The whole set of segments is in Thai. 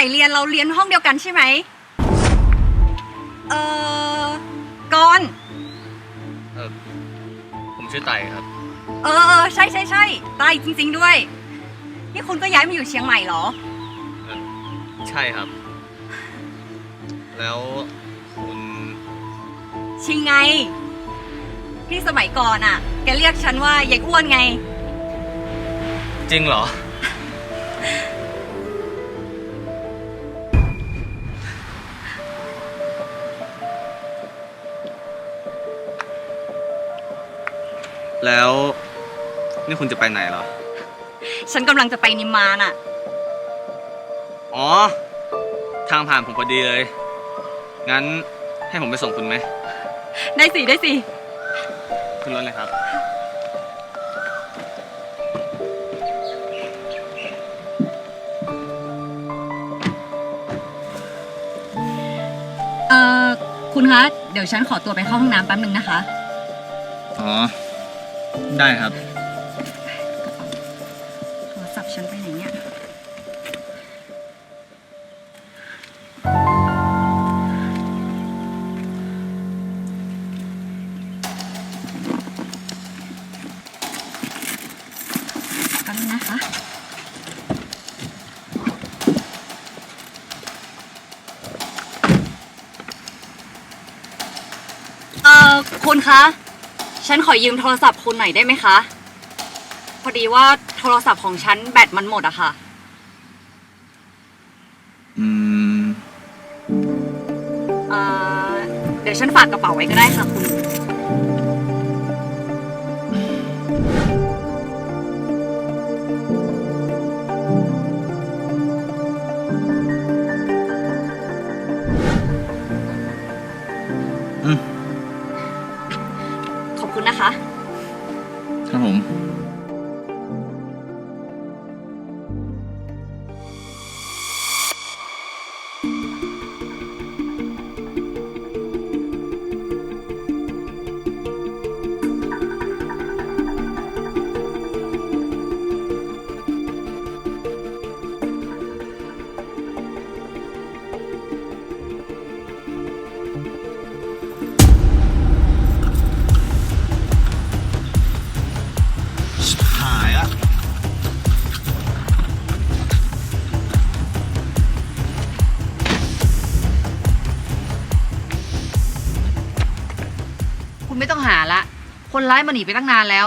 มัยเรียนเราเรียนห้องเดียวกันใช่ไหม เออกอน เออผมชื่อไต่ครับ เออเออใช่ใช่ใช่ตายจริง ๆ ด้วย นี่คุณก็ย้ายมาอยู่เชียงใหม่เหรอ ใช่ครับ แล้วคุณชิงไง ที่สมัยก่อนอะ แกเรียกฉันว่ายายอ้วนไง จริงเหรอ แล้ว นี่คุณจะไปไหนเหรอ ฉันกำลังจะไปนิมมานอะอ๋อ ทางผ่านผมพอดีเลย งั้นให้ผมไปส่งคุณไหม ได้สิได้สิขึ้นรถเลยครับ เออคุณคะ เดี๋ยวฉันขอตัวไปเข้าห้องน้ำแป๊บนึงนะคะ อ๋อ ได้ครับ โทรศัพท์ฉันไปไหนเนี่ย แป๊บนึงนะคะ เอ่อคุณคะ ฉันขอยืมโทรศัพท์คุณหน่อยได้ไหมคะ พอดีว่าโทรศัพท์ของฉันแบตมันหมดอะค่ะ อืม เอ่อ เดี๋ยวฉันฝากกระเป๋าไว้ก็ได้ค่ะคุณ อืม ครับผม คุณไม่ต้องหาละ คนร้ายมันหนีไปตั้งนานแล้ว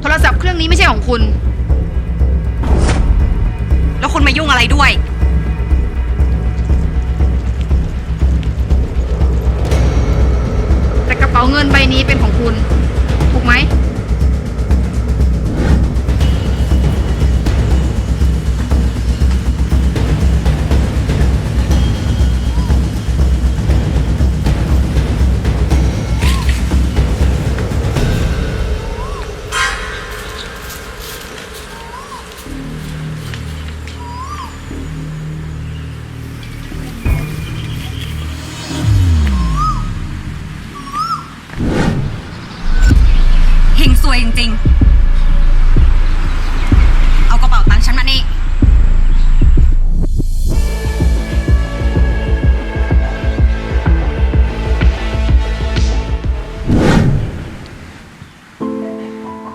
โทรศัพท์เครื่องนี้ไม่ใช่ของคุณ แล้วคุณมายุ่งอะไรด้วย แต่กระเป๋าเงินใบนี้เป็นของคุณ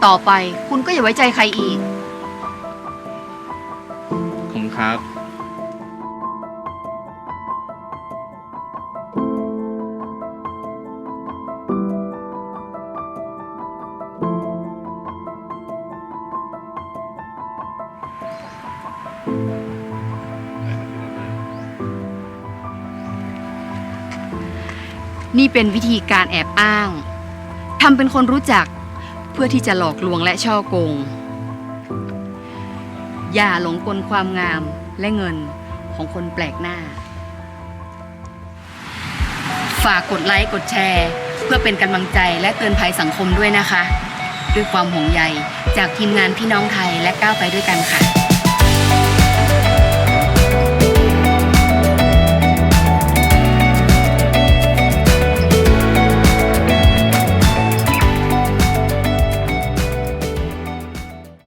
ต่อไป คุณก็อย่าไว้ใจใครอีกขอบคุณครับ นี่เป็นวิธีการแอบอ้างทำเป็นคนรู้จัก เพื่อที่จะหลอกลวงและช่อโกง อย่าหลงกลความงามและเงินของคนแปลกหน้า ฝากกดไลค์กดแชร์ เพื่อเป็นกำลังใจและเตือนภัยสังคมด้วยนะคะ ด้วยความห่วงใยจากทีมงานพี่น้องไทยและก้าวไปด้วยกันค่ะ